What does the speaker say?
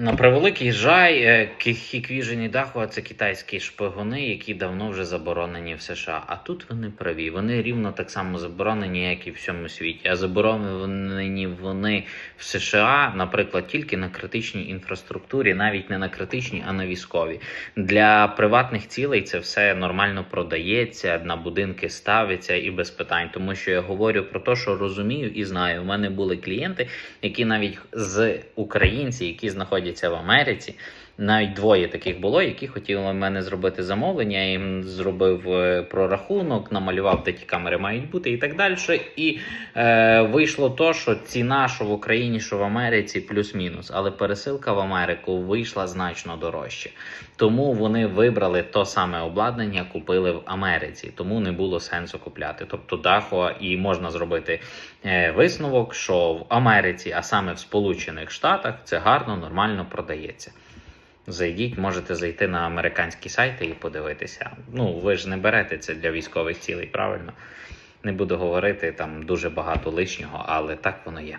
На превеликий жаль, е, Hikvision і це китайські шпигуни, які давно вже заборонені в США. А тут вони праві. Вони рівно так само заборонені, як і в всьому світі. А заборонені вони в США, наприклад, тільки на критичній інфраструктурі, навіть не на критичній, а на військовій. Для приватних цілей це все нормально продається, на будинки ставиться і без питань. Тому що я говорю про те, що розумію і знаю. У мене були клієнти, які навіть з українці, які знаходяться в Америці. Навіть двоє таких було, які хотіли в мене зробити замовлення. Я їм зробив е, прорахунок, намалював, де ті камери мають бути, і так далі. І е, вийшло то, що ціна, що в Україні, що в Америці, плюс-мінус. Але пересилка в Америку вийшла значно дорожче. Тому вони вибрали то саме обладнання, купили в Америці. Тому не було сенсу купляти. Тобто Дахо і можна зробити е, висновок, що в Америці, а саме в Сполучених Штатах, це гарно, нормально продається. Зайдіть, можете зайти на американські сайти і подивитися. Ну, ви ж не берете це для військових цілей, правильно? Не буду говорити там дуже багато лишнього, але так воно є.